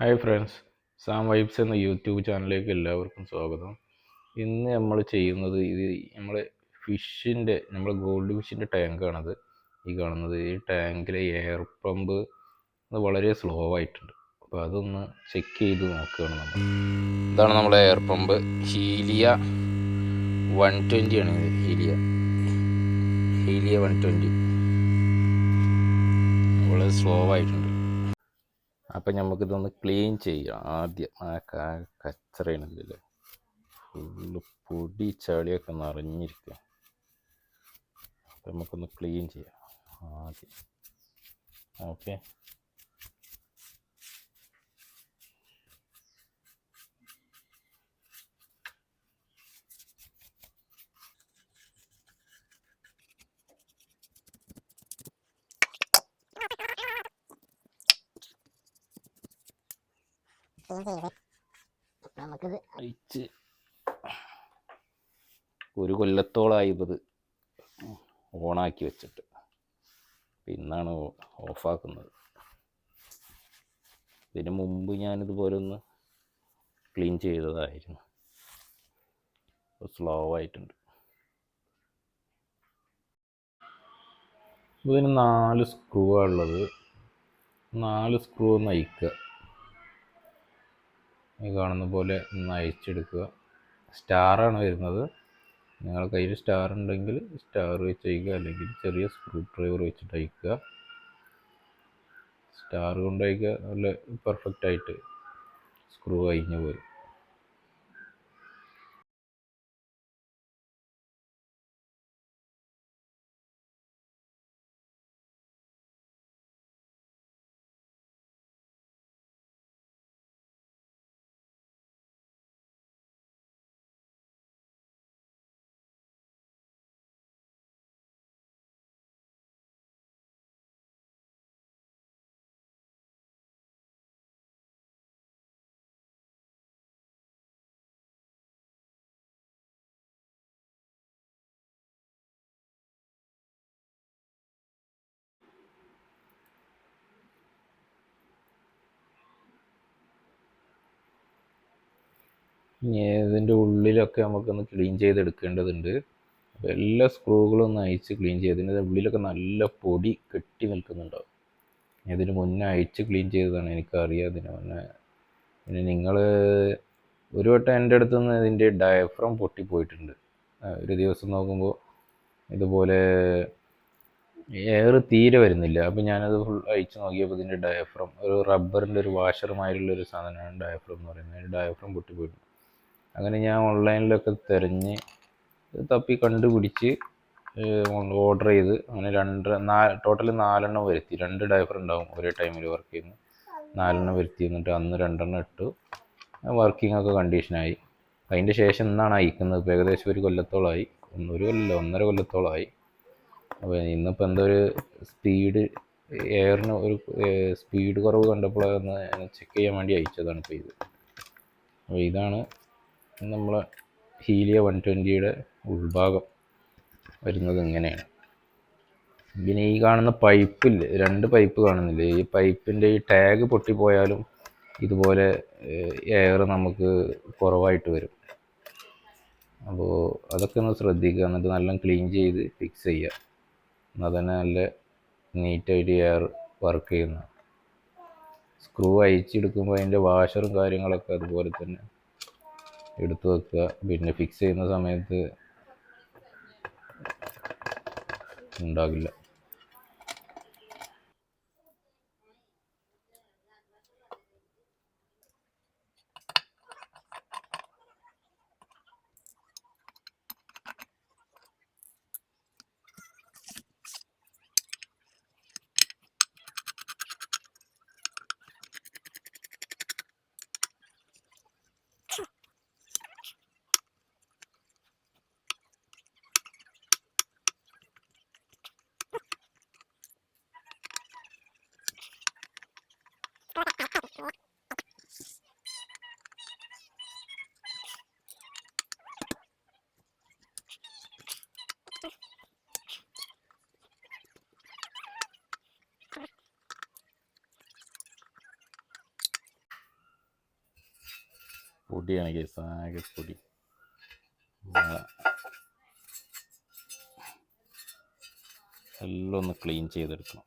Hi friends Sam vibes എന്ന YouTube ചാനലിലേക്ക് എല്ലാവർക്കും സ്വാഗതം. ഇന്ന് നമ്മൾ ചെയ്യുന്നത് ഇത് നമ്മൾ ഫിഷിന്റെ നമ്മൾ ഗോൾഡ് ഫിഷിന്റെ ടാങ്കാണത് ഈ കാണുന്നത് ഈ ടാങ്കിലെ എയർ പമ്പ് വളരെ സ്ലോ ആയിട്ടുണ്ട്. അപ്പോൾ അതൊന്ന് ചെക്ക് ചെയ്ത് നോക്കുകയാണ് നമ്മൾ. ഇതാണ് നമ്മുടെ air pump Helia one twenty ആണ് ഇത്. ഹീലിയ. ഹീലിയ വൺ ട്വന്റി വളരെ സ്ലോ ആയിട്ടുണ്ട്. അപ്പം നമുക്കിതൊന്ന് ക്ലീൻ ചെയ്യാം. ആദ്യം ആ കാ കച്ചറയാണല്ലേ ഫുള്ള് പൊടി ചളിയൊക്കെ നിറഞ്ഞിരിക്കുക നമുക്കൊന്ന് ക്ലീൻ ചെയ്യാം. ആദ്യം. ഓക്കെ ഒരു കൊല്ലത്തോളമായി ഇത് ഓണാക്കി വെച്ചിട്ട്. പിന്നാണ് ഓഫാക്കുന്നത്. ഇതിന് മുമ്പ് ഞാനിതുപോലെ ഒന്ന് ക്ലീൻ ചെയ്തതായിരുന്നു. സ്ലോ ആയിട്ടുണ്ട്. ഇതിന് നാല് സ്ക്രൂ ഉള്ളത് നാല് സ്ക്രൂ ഒന്ന് അയക്കുക ഈ കാണുന്ന പോലെ ഒന്ന് അയച്ചെടുക്കുക. സ്റ്റാറാണ് വരുന്നത്. നിങ്ങൾ കയ്യിൽ സ്റ്റാർ ഉണ്ടെങ്കിൽ സ്റ്റാർ വെച്ച് അയക്കുക അല്ലെങ്കിൽ ചെറിയ സ്ക്രൂ ഡ്രൈവർ വെച്ചിട്ട് അയക്കുക. സ്റ്റാർ കൊണ്ട് അയക്കുക. നല്ല പെർഫെക്റ്റ് ആയിട്ട് സ്ക്രൂ അയഞ്ഞു പോരും ഇതിന്റെ ഉള്ളിലൊക്കെ നമുക്കൊന്ന് ക്ലീൻ ചെയ്തെടുക്കേണ്ടതുണ്ട്. അപ്പോൾ എല്ലാ സ്ക്രൂകളും ഒന്ന് അയച്ച് ക്ലീൻ ചെയ്ത് ഇതിന്റെ ഉള്ളിലൊക്കെ നല്ല പൊടി കെട്ടി നിൽക്കുന്നുണ്ടാവും. ഇതിന് മുന്നേ അയച്ച് ക്ലീൻ ചെയ്തതാണ് എനിക്കറിയാം ഇതിന് മുന്നേ. പിന്നെ നിങ്ങൾ ഒരു വട്ടം എന്റെ അടുത്ത് നിന്ന് ഇതിന്റെ ഡയഫ്രം പൊട്ടിപ്പോയിട്ടുണ്ട്. ഒരു ദിവസം നോക്കുമ്പോൾ ഇതുപോലെ എയർ തീരെ വരുന്നില്ല. അപ്പോൾ ഞാനത് ഫുൾ അയച്ച് നോക്കിയപ്പോൾ ഇതിന്റെ ഡയഫ്രം ഒരു റബ്ബറിന്റെ ഒരു വാഷറുമായിട്ടുള്ള ഒരു സാധനമാണ് ഡയഫ്രം എന്ന് പറയുന്നത്. ഡയഫ്രം പൊട്ടിപ്പോയിട്ടുണ്ട്. അങ്ങനെ ഞാൻ ഓൺലൈനിലൊക്കെ തിരഞ്ഞ് തപ്പി കണ്ടുപിടിച്ച് ഓർഡർ ചെയ്ത് അങ്ങനെ രണ്ട് നാല് ടോട്ടൽ നാലെണ്ണം വരുത്തി. രണ്ട് ഡൈവർ ഉണ്ടാവും ഒരേ ടൈമിൽ വർക്ക് ചെയ്യുന്നു നാലെണ്ണം വരുത്തി എന്നിട്ട് അന്ന് രണ്ടെണ്ണം ഇട്ടു. വർക്കിംഗ് ഒക്കെ കണ്ടീഷനായി അതിന്റെ ശേഷം ഇന്നാണ് അയക്കുന്നത്. ഇപ്പോൾ ഏകദേശം ഒരു കൊല്ലത്തോളമായി ഒരു കൊല്ലം ഒന്നര കൊല്ലത്തോളമായി അപ്പോൾ ഇന്നിപ്പോൾ എന്തോ ഒരു സ്പീഡ് എയറിന് ഒരു സ്പീഡ് കുറവ് കണ്ടപ്പോഴൊന്ന് ചെക്ക് ചെയ്യാൻ വേണ്ടി അയച്ചതാണ് ഇപ്പോൾ ഇത്. അപ്പോൾ ഇതാണ് നമ്മളെ ഹീലിയ വൺ ട്വന്റിയുടെ ഉൾഭാഗം വരുന്നത് ഇങ്ങനെയാണ്. പിന്നെ ഈ കാണുന്ന പൈപ്പില്ല രണ്ട് പൈപ്പ് കാണുന്നില്ലേ? ഈ പൈപ്പിന്റെ ഈ ടാഗ് പൊട്ടിപ്പോയാലും ഇതുപോലെ എയർ നമുക്ക് കുറവായിട്ട് വരും. അപ്പോൾ അതൊക്കെ ഒന്ന് ശ്രദ്ധിക്കുക. എന്നിട്ട് നല്ല ക്ലീൻ ചെയ്ത് ഫിക്സ് ചെയ്യുക. എന്നാൽ തന്നെ നല്ല നീറ്റായിട്ട് എയർ വർക്ക് ചെയ്യുന്ന സ്ക്രൂ അയച്ചെടുക്കുമ്പോൾ അതിന്റെ വാഷറും കാര്യങ്ങളൊക്കെ അതുപോലെ തന്നെ എടുത്തു വെക്കുക. പിന്നെ ഫിക്സ് ചെയ്യുന്ന സമയത്ത് ഉണ്ടാകില്ല. പൊടിയാണ് കേസ് ആകെ പൊടി. എല്ലാം ഒന്ന് ക്ലീൻ ചെയ്തെടുക്കണം.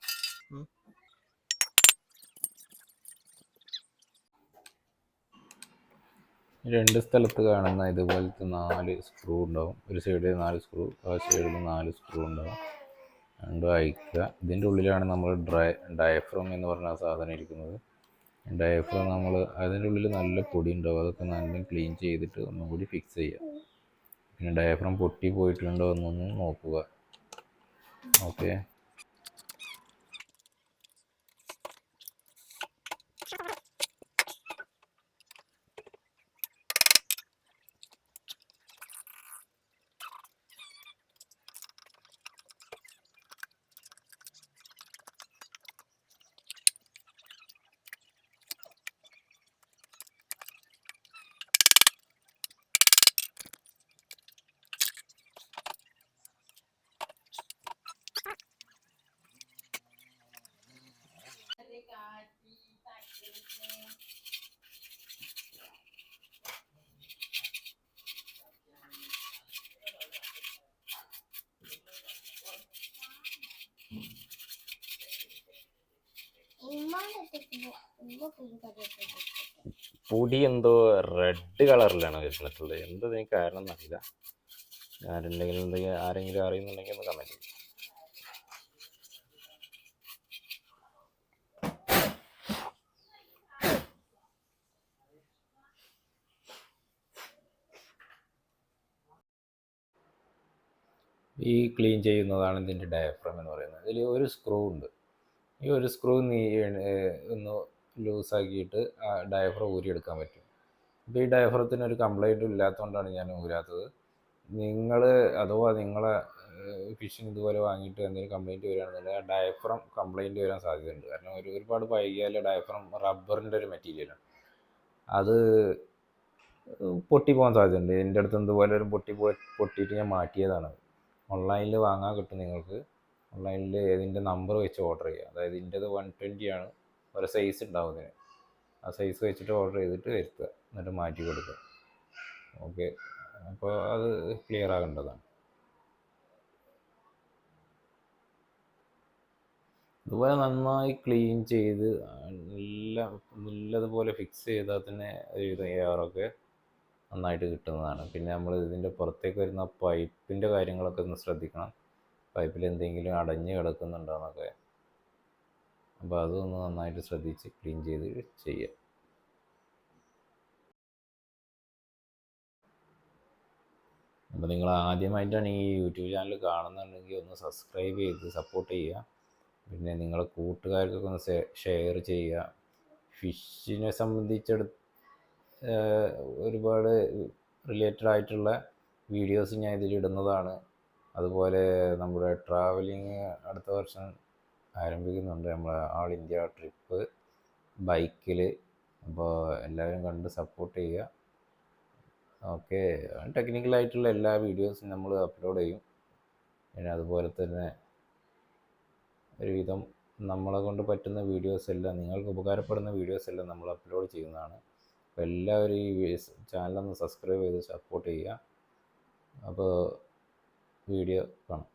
രണ്ട് സ്ഥലത്ത് കാണുന്ന ഇതുപോലത്തെ നാല് സ്ക്രൂ ഉണ്ടാവും. ഒരു സൈഡിൽ നാല് സ്ക്രൂ ആ സൈഡിൽ നാല് സ്ക്രൂ ഉണ്ടാവും. രണ്ടും അയക്കുക. ഇതിന്റെ ഉള്ളിലാണ് നമ്മൾ ഡ്രൈ ഡയഫ്രം എന്ന് പറഞ്ഞ സാധനം ഇരിക്കുന്നത്. ഡയഫ്രം നമ്മൾ അതിന്റെ ഉള്ളിൽ നല്ല പൊടി ഉണ്ടാവും അതൊക്കെ നല്ല ക്ലീൻ ചെയ്തിട്ട് ഒന്നും കൂടി ഫിക്സ് ചെയ്യാം. പിന്നെ ഡയഫ്രം പൊട്ടി പോയിട്ടുണ്ടോ എന്നൊന്നും നോക്കുക. ഓക്കെ പൊടി എന്തോ റെഡ് കളറിലാണ് വരുന്നിട്ടുള്ളത് എന്തതിന് കാരണം എന്നറിയില്ല. ആരുണ്ടെങ്കിലും എന്തെങ്കിലും ആരെങ്കിലും അറിയുന്നുണ്ടെങ്കിൽ ഒന്ന് കമന്റ് ചെയ്യും. ഈ ക്ലീൻ ചെയ്യുന്നതാണ് ഇതിന്റെ ഡയഫ്രം എന്ന് പറയുന്നത്. ഇതിൽ ഒരു സ്ക്രൂ ഉണ്ട്. ഈ ഒരു സ്ക്രൂ നീ ഒന്ന് ലൂസാക്കിയിട്ട് ആ ഡയഫർ ഊരിയെടുക്കാൻ പറ്റും. അപ്പോൾ ഈ ഡയഫ്രത്തിന് ഒരു കംപ്ലൈന്റും ഇല്ലാത്തതുകൊണ്ടാണ് ഞാൻ ഊരാത്തത്. നിങ്ങൾ അഥവാ നിങ്ങളെ ഫിഷിങ് ഇതുപോലെ വാങ്ങിയിട്ട് എന്തെങ്കിലും കംപ്ലൈന്റ് വരികയാണെന്നുണ്ടെങ്കിൽ ആ ഡയഫ്രം കംപ്ലൈന്റ് വരാൻ സാധ്യതയുണ്ട്. കാരണം ഒരു ഒരുപാട് പൈകിയാൽ ഡയഫ്രം റബ്ബറിന്റെ ഒരു മെറ്റീരിയലാണ് അത് പൊട്ടി പോകാൻ സാധ്യതയുണ്ട്. എന്റെ അടുത്ത് ഇതുപോലെ ഒരു പൊട്ടി പോയി പൊട്ടിയിട്ട് ഞാൻ മാറ്റിയതാണ്. ഓൺലൈനിൽ വാങ്ങാൻ കിട്ടും നിങ്ങൾക്ക്. ഓൺലൈനിൽ ഇതിന്റെ നമ്പർ വെച്ച് ഓർഡർ ചെയ്യുക. അതായത് ഇതിന്റെത് വൺ ട്വന്റി ആണ്. ഒരു സൈസ് ഉണ്ടാവും ആ സൈസ് വെച്ചിട്ട് ഓർഡർ ചെയ്തിട്ട് വരുത്തുക. എന്നിട്ട് മാറ്റി കൊടുക്കുക. ഓക്കെ അപ്പോൾ അത് ക്ലിയർ ആകേണ്ടതാണ്. അതുപോലെ നന്നായി ക്ലീൻ ചെയ്ത് നല്ല നല്ലതുപോലെ ഫിക്സ് ചെയ്താൽ തന്നെ എയറൊക്കെ നന്നായിട്ട് കിട്ടുന്നതാണ്. പിന്നെ നമ്മൾ ഇതിന്റെ പുറത്തേക്ക് വരുന്ന പൈപ്പിന്റെ കാര്യങ്ങളൊക്കെ ഒന്ന് ശ്രദ്ധിക്കണം. പൈപ്പിൽ എന്തെങ്കിലും അടഞ്ഞ് കിടക്കുന്നുണ്ടോ എന്നൊക്കെ അപ്പോൾ അതൊന്ന് നന്നായിട്ട് ശ്രദ്ധിച്ച് ക്ലീൻ ചെയ്ത് ചെയ്യുക അപ്പോൾ നിങ്ങൾ ആദ്യമായിട്ടാണ് ഈ യൂട്യൂബ് ചാനൽ കാണുന്നുണ്ടെങ്കിൽ ഒന്ന് സബ്സ്ക്രൈബ് ചെയ്ത് സപ്പോർട്ട് ചെയ്യുക. പിന്നെ നിങ്ങളെ കൂട്ടുകാർക്കൊക്കെ ഒന്ന് ഷെയർ ചെയ്യുക. ഫിഷിനെ സംബന്ധിച്ചെടു ഒരുപാട് റിലേറ്റഡ് ആയിട്ടുള്ള വീഡിയോസ് ഞാൻ ഇതിൽ ഇടുന്നതാണ് അതുപോലെ നമ്മുടെ ട്രാവലിങ് അടുത്ത വർഷം ആരംഭിക്കുന്നുണ്ട്. നമ്മളെ ആൾ ഇന്ത്യ ട്രിപ്പ് ബൈക്കിൽ അപ്പോൾ എല്ലാവരും കണ്ട് സപ്പോർട്ട് ചെയ്യുക. ഓക്കെ. ടെക്നിക്കലായിട്ടുള്ള എല്ലാ വീഡിയോസും നമ്മൾ അപ്ലോഡ് ചെയ്യും. പിന്നെ അതുപോലെ തന്നെ ഒരുവിധം നമ്മളെ കൊണ്ട് പറ്റുന്ന വീഡിയോസ് എല്ലാം നിങ്ങൾക്ക് ഉപകാരപ്പെടുന്ന വീഡിയോസ് എല്ലാം നമ്മൾ അപ്ലോഡ് ചെയ്യുന്നതാണ്. അപ്പോൾ എല്ലാവരും ഈ ചാനലൊന്ന് സബ്സ്ക്രൈബ് ചെയ്ത് സപ്പോർട്ട് ചെയ്യുക. അപ്പോൾ വീഡിയോ കാണാം.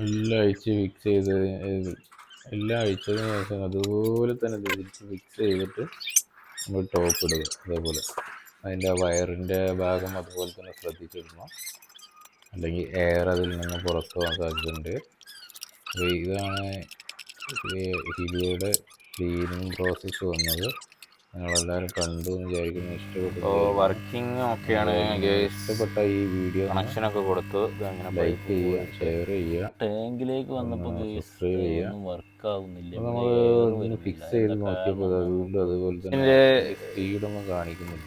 എല്ലാം അഴിച്ച് ഫിക്സ് ചെയ്ത് എല്ലാം അഴിച്ചതിന് ശേഷം അതുപോലെ തന്നെ തിരിച്ച് ഫിക്സ് ചെയ്തിട്ട് നമ്മൾ ടോപ്പ് ഇടുക അതേപോലെ. അതിന്റെ വയറിന്റെ ഭാഗം അതുപോലെ തന്നെ ശ്രദ്ധിച്ചിടണം. അല്ലെങ്കിൽ എയർ അതിൽ നിന്ന് പുറത്തു പോകാൻ സാധ്യതയുണ്ട്. ഇതാണ് ഹിലിയുടെ ക്ലീനിങ് പ്രോസസ്സ് വന്നത്. നിങ്ങളെല്ലാവരും കണ്ടു എന്ന് വിചാരിക്കുന്നു. ഇഷ്ടപ്പെട്ടു. വർക്കിംഗ് ഒക്കെയാണ് ഇഷ്ടപ്പെട്ട ഈ വീഡിയോ കണക്ഷൻ ഒക്കെ കൊടുത്തു അങ്ങനെ ലൈക്ക് ചെയ്യുക ഷെയർ ചെയ്യുക. ടാങ്കിലേക്ക് വന്നപ്പോൾ guys, ചെയ്യുക. വർക്ക് ആവുന്നില്ല നമ്മൾ ഫിക്സ് ചെയ്ത് നോക്കിയപ്പോൾ അത് അതുപോലെ തന്നെ സ്പീഡൊന്നും കാണിക്കുന്നില്ല.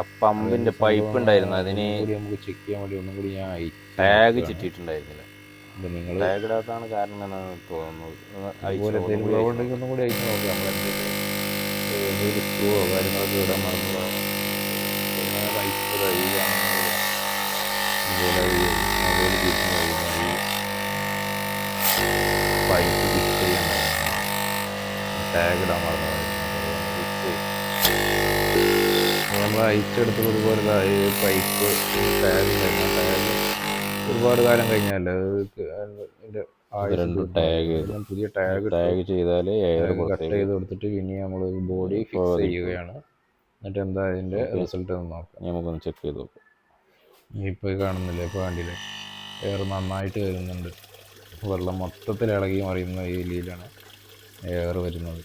ആ പമ്പിന്റെ പൈപ്പ് ഉണ്ടായിരുന്നു. അതിന് നമുക്ക് ചെക്ക് ചെയ്യാൻ വേണ്ടി ഒന്നും കൂടി ഞാൻ ടാഗ് ചുറ്റിയിട്ടുണ്ടായിരുന്നില്ല നിങ്ങൾ ടാഗ് ഇടാത്താണ് കാരണം എന്നാണ് തോന്നുന്നത്. അതുപോലെ എന്തെങ്കിലും ഒന്നും കൂടി അയച്ചു നോക്കാം. നമ്മൾ എന്തെങ്കിലും എന്തെങ്കിലും സ്ക്രൂവോ കാര്യങ്ങളൊക്കെ ഇടാൻ മറന്നതോ. പൈപ്പ് ഇതുപോലെ ഈ മൊബൈൽ തിരിഞ്ഞ് കഴിയുമ്പോൾ ഈ പൈപ്പ് ഫിക്സ് ചെയ്യാൻ ടാഗ് ഇടാൻ മറന്നതായിരുന്നു. ഫിക്സ് ചെയ്യും ഇതുപോലെ ദാ പൈപ്പ് ടാഗ് ടാഗ് ഒരുപാട് കാലം ചെയ്തു. പുതിയ ടാഗ് ടാഗ് എയർ കട്ട് ചെയ്ത് കൊടുത്തിട്ട് പിന്നെ നമ്മൾ ബോഡി ഫിക്സ് ചെയ്യുകയാണ്. എന്നിട്ട് എന്താ അതിന്റെ റിസൾട്ട് എന്ന് നോക്കാം. നമുക്കൊന്ന് ചെക്ക് ചെയ്ത് നോക്കാം. ഇപ്പോൾ കാണുന്നില്ല? ഇപ്പോൾ കണ്ടില്ലേ? എയർ നന്നായിട്ട് വരുന്നുണ്ട്. വെള്ളം മൊത്തത്തിൽ ഇളകി മറിയുന്ന രീതിയിലാണ് എയർ വരുന്നത്.